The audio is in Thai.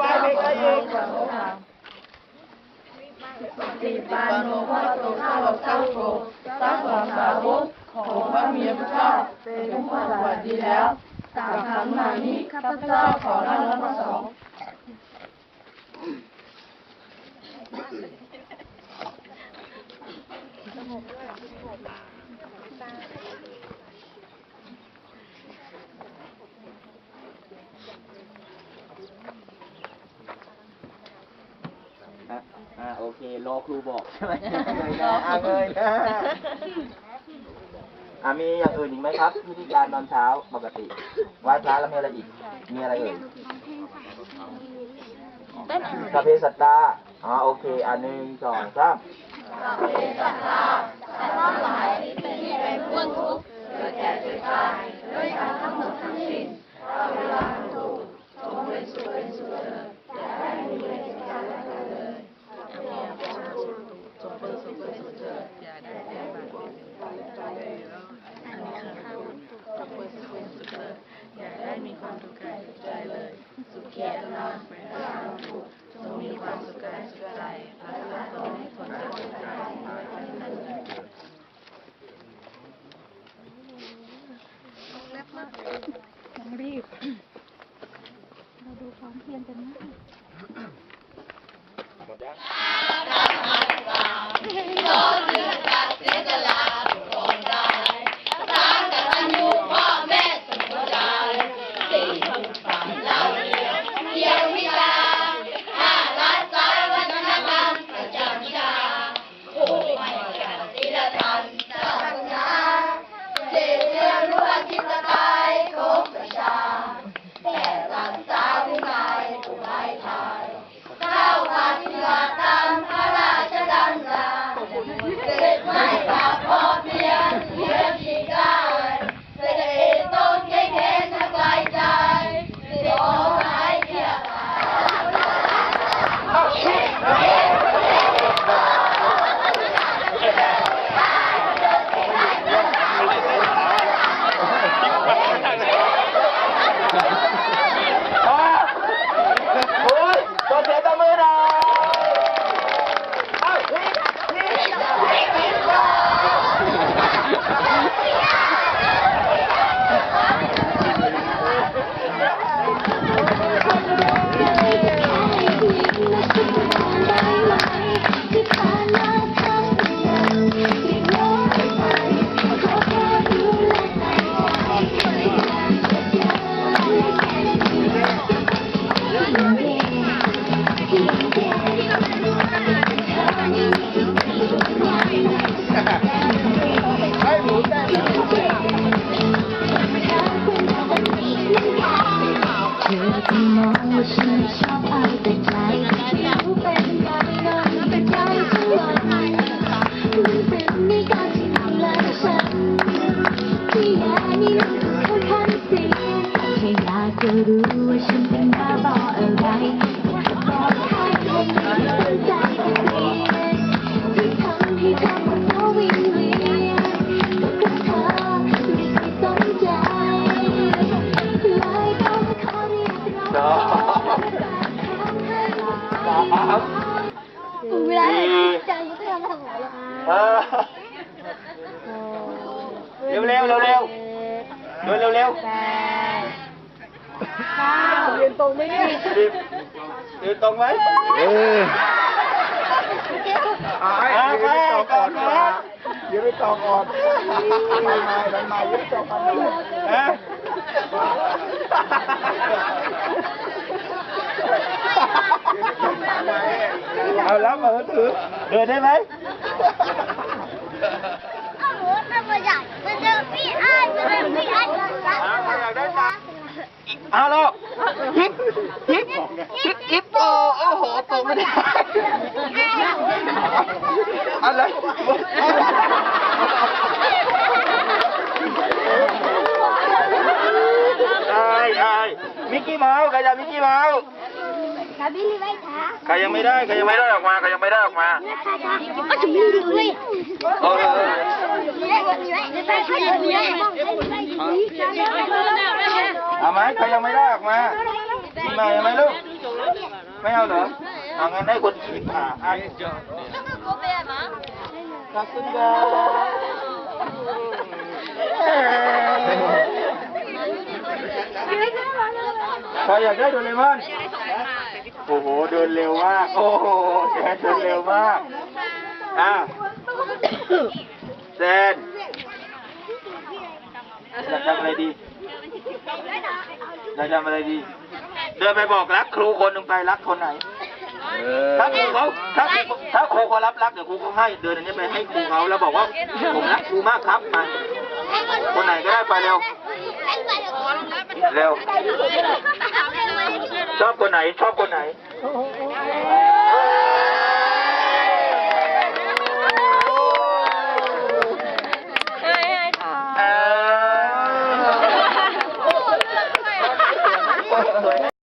บาลงต่อไปเพลงอะไรอีกติปาโนพระโตข้าวเจ้าโกตั้งหลังสาวกของพระเมียพระเจ้าเป็นผู้สวัสดีแล้วสามครั้งมานี้ข้าพเจ้าขอรับรับประ อะอ่าโอเครอครูบอกใช่ไหมเลยนะอะเลยนะอะมีอย่างอื่นอีกไหมครับวิธีการตอนเช้าปกติไหว้พระแล้วมีอะไรอีก มีอะไรเอ่ยกาเพสัตตาอ๋อโอเคอันหนึ่งสองสาม อย่าได้มี ความสุกข์กายสุขใจเลย สุขีอนาแฝงสาธุจงมีความสุขกายสุขใจรักษาตนให้พ้นจากทุกข์กายทั้งหลายทั้งนั้นยังรีบ เราดูความเพียรกันนะหมดยังเรู้ว่าฉันเป็นบ้าบออะไรบอกใครคงไม่นใจกันเองที่ทำให้ทำมันก็วิ่งเวียนก็เธอไม่เคยสนใจเลยต้องขอเรียกร้องสามเวลาใจก็ทำทำหลายอย่างเออเร็วเร็วเร็วเร็วเร็วเร็ว เร็วเรียนตรงไหมเนี่ยรีบเดินตรงไหมเอออ่าไปก่อนนะเดี๋ยวไปต่อก่อนไม่ไม่ไม่ไม่เดี๋ยวไปต่อก่อนเลยฮะเอาแล้วมาถือเดินได้ไหมโอ้โหทำมาใหญ่มันจะพี่อ้ายมันจะพี่อ้ายมันจะอยากได้ตังค์ เอาลูกฮิปฮิปฮิปฮิปโปโอ้โหตกไม่ได้อะไรไอ้ไอ้มิกกี้เมาส์ใครจะมิกกี้เมาส์ใครบิลี่ไว้ค่ะใครยังไม่ได้ใครยังไม่ได้ออกมาใครยังไม่ได้ออกมาค่ะค่ะก็จะบิลลี่เลย เอาไหมใครยังไม่ได้ออกมามีมายังไหมลูก ไม่เอาเหรอเอางั้นให้คนขี่ผ่าอะขอบคุณครับใครอยากได้โดเรมอนโอ้โห เดินเร็วมาก โอ้โหแซนเดินเร็วมาก อ้าวแซนอยากทำอะไรดี อยากทำอะไรดี เดินไปบอกรักครูคนหนึ่งไปรักคนไหน ถ้าครูเขาถ้าครูถ้าครูเขารับรักเดี๋ยวครูเขาให้เดินอันนี้ไปให้ครูเขาแล้วบอกว่าผมรักครูมากครับไปคนไหนก็ได้ไปเร็วเร็วชอบคนไหนชอบคนไหน はい。